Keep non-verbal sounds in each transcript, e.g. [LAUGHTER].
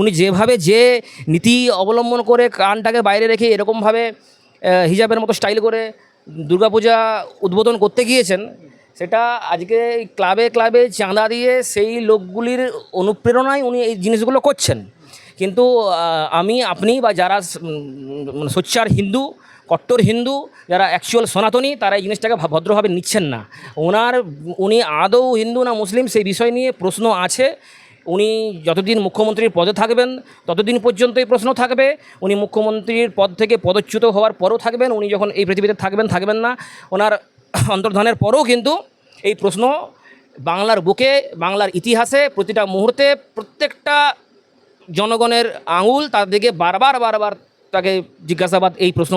উনি যেভাবে যে নীতি অবলম্বন করে কানটাকে বাইরে রেখে এরকমভাবে হিজাবের মতো স্টাইল করে দুর্গাপূজা উদ্বোধন করতে গিয়েছেন, সেটা আজকে ক্লাবে ক্লাবে চাঁদা দিয়ে সেই লোকগুলির অনুপ্রেরণায় উনি এই জিনিসগুলো করছেন। কিন্তু আমি, আপনি বা যারা মানে সোচ্চার হিন্দু, কট্টর হিন্দু, যারা অ্যাকচুয়াল সনাতনী, তারা এই জিনিসটাকে ভদ্রভাবে নিচ্ছেন না। ওনার, উনি আদৌ হিন্দু না মুসলিম সেই বিষয় নিয়ে প্রশ্ন আছে। উনি যতদিন মুখ্যমন্ত্রীর পদে থাকবেন, ততদিন পর্যন্ত এই প্রশ্ন থাকবে। উনি মুখ্যমন্ত্রীর পদ থেকে পদচ্যুত হওয়ার পরও থাকবেন, উনি যখন এই পৃথিবীতে থাকবেন থাকবেন না, ওনার [COUGHS] অন্তর্ধানের পরেও কিন্তু এই প্রশ্ন বাংলার বুকে, বাংলার ইতিহাসে প্রতিটা মুহূর্তে প্রত্যেকটা জনগণের আঙুল তার দিকে বারবার বারবার তাকে জিজ্ঞাসাবাদ এই প্রশ্ন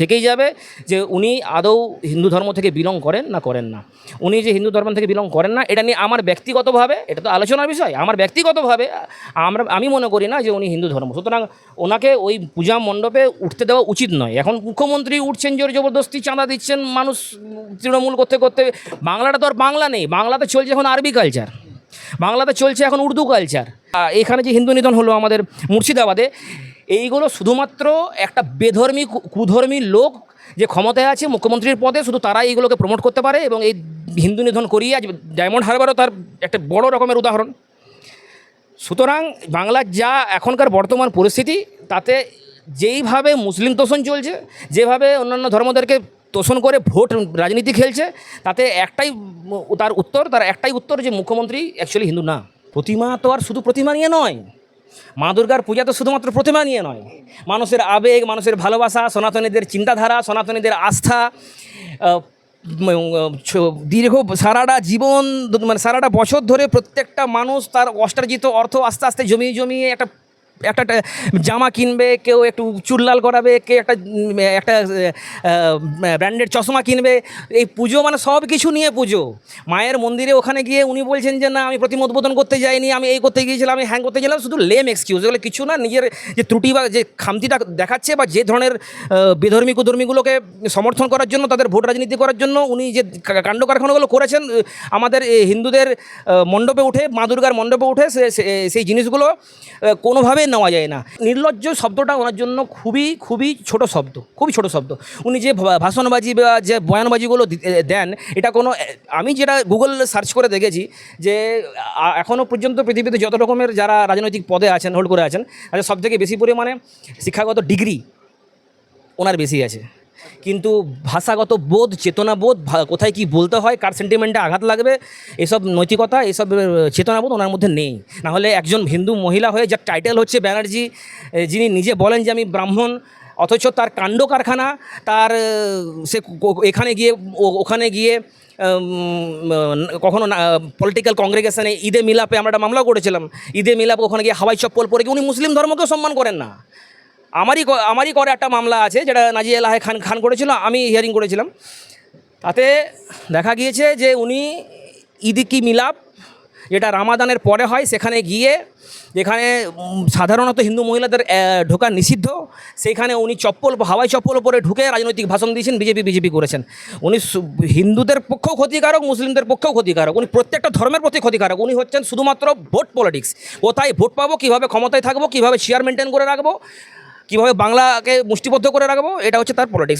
থেকেই যাবে যে উনি আদৌ হিন্দু ধর্ম থেকে বিলং করেন না করেন না। উনি যে হিন্দু ধর্ম থেকে বিলং করেন না, এটা নিয়ে আমার ব্যক্তিগতভাবে, এটা তো আলোচনার বিষয়, আমার ব্যক্তিগতভাবে আমরা, আমি মনে করি না যে উনি হিন্দু ধর্ম। সুতরাং ওনাকে ওই পূজা মণ্ডপে উঠতে দেওয়া উচিত নয়। এখন মুখ্যমন্ত্রী উঠছেন, জোর জবরদস্তি চাঁদা দিচ্ছেন, মানুষ তৃণমূল করতে করতে, বাংলাটা তো আর বাংলা নেই, বাংলাতে চলছে এখন আরবি কালচার বাংলাতে চলছে এখন উর্দু কালচার এখানে যে হিন্দু নিধন হলো আমাদের মুর্শিদাবাদে এইগুলো শুধুমাত্র একটা বেধর্মী কুধর্মী লোক যে ক্ষমতায় আছে মুখ্যমন্ত্রীর পদে, শুধু তারাই এইগুলোকে প্রমোট করতে পারে এবং এই হিন্দু নিধন করিয়ে আজ ডায়মন্ড হারবারও তার একটা বড় রকমের উদাহরণ। সুতরাং বাংলার যা এখনকার বর্তমান পরিস্থিতি, তাতে যেইভাবে মুসলিম তোষণ চলছে, যেভাবে অন্যান্য ধর্মদেরকে তোষণ করে ভোট রাজনীতি খেলছে, তাতে একটাই তার উত্তর, তার একটাই উত্তর যে মুখ্যমন্ত্রী অ্যাকচুয়ালি হিন্দু না। প্রতিমা তো আর শুধু প্রতিমা নিয়ে নয় মা দুর্গার পূজা তো শুধুমাত্র প্রতিমা নিয়ে নয়। মানুষের আবেগ, মানুষের ভালোবাসা, সনাতনীদের চিন্তাধারা, সনাতনীদের আস্থা দীর্ঘ সারাটা জীবন মানে সারাটা বছর ধরে প্রত্যেকটা মানুষ তার অষ্টার্জিত অর্থ আস্তে আস্তে জমিয়ে জমিয়ে একটা একটা জামা কিনবে কেউ একটু চুল লাল করাবে কেউ একটা একটা ব্র্যান্ডেড চশমা কিনবে এই পুজো মানে সব কিছু নিয়ে পুজো। মায়ের মন্দিরে ওখানে গিয়ে উনি বলছেন যে না আমি প্রতিমা উদ্বোধন করতে যাইনি আমি এই করতে গিয়েছিলাম আমি হ্যাং করতে গেলাম শুধু লেম এক্সকিউজ এগুলো কিছু না নিজের যে ত্রুটি বা যে খামতিটা দেখাচ্ছে বা যে ধরনের বেধর্মী কুধর্মীগুলোকে সমর্থন করার জন্য তাদের ভোট রাজনীতি করার জন্য উনি যে কাণ্ড কারখানাগুলো করেছেন আমাদের হিন্দুদের মণ্ডপে উঠে মা দুর্গার মণ্ডপে উঠে সেই জিনিসগুলো আহ, কোনোভাবেই নেওয়া যায় না। নির্লজ্জ শব্দটা ওনার জন্য খুবই খুবই ছোট শব্দ, খুবই ছোট শব্দ। উনি যে ভাষণবাজি বা যে বয়ানবাজিগুলো দেন, এটা কোনো আমি যেটা গুগল সার্চ করে দেখেছি যে এখনও পর্যন্ত পৃথিবীতে যত রকমের যারা রাজনৈতিক পদে আছেন হোল্ড করে আছেন, তাদের সব থেকে বেশি পরিমাণে শিক্ষাগত ডিগ্রি ওনার বেশি আছে। কিন্তু ভাষাগত বোধ, চেতনাবোধ কোথায় কি বলতে হয়, কার সেন্টিমেন্টে আঘাত লাগবে, এসব নৈতিকতা, এসব চেতনাবোধ ওনার মধ্যে নেই। নাহলে একজন হিন্দু মহিলা হয়ে যার টাইটেল হচ্ছে ব্যানার্জি যিনি নিজে বলেন যে আমি ব্রাহ্মণ, অথচ তার কাণ্ড কারখানা, তার সে এখানে গিয়ে ওখানে গিয়ে কখনো পলিটিক্যাল কংগ্রেগেশনে ঈদে মিলাপে আমরা একটা মামলা করেছিলাম। ঈদে মিলাপ ওখানে গিয়ে হাওয়াই চপ্পল পরে গিয়ে উনি মুসলিম ধর্মকেও সম্মান করেন না? আমারই আমারই করে একটা মামলা আছে, যেটা নাজিয়া এলাহে খান খান করেছিল, আমি হিয়ারিং করেছিলাম। তাতে দেখা গিয়েছে যে উনি ঈদ কি মিলাপ, যেটা রামাদানের পরে হয়, সেখানে গিয়ে যেখানে সাধারণত হিন্দু মহিলাদের ঢোকা নিষিদ্ধ, সেইখানে উনি চপ্পল, হাওয়াই চপ্পল পরে ঢুকে রাজনৈতিক ভাষণ দিয়েছেন, বিজেপি বিজেপি করেছেন। উনি হিন্দুদের পক্ষেও ক্ষতিকারক, মুসলিমদের পক্ষেও ক্ষতিকারক। উনি প্রত্যেকটা ধর্মের প্রতি ক্ষতিকারক। উনি হচ্ছেন শুধুমাত্র ভোট পলিটিক্স। কোথায় ভোট পাবো, কীভাবে ক্ষমতায় থাকব, কীভাবে চেয়ার মেনটেন করে রাখব কীভাবে বাংলাকে মুষ্টিবদ্ধ করে রাখব এটা হচ্ছে তার পলিটিক্স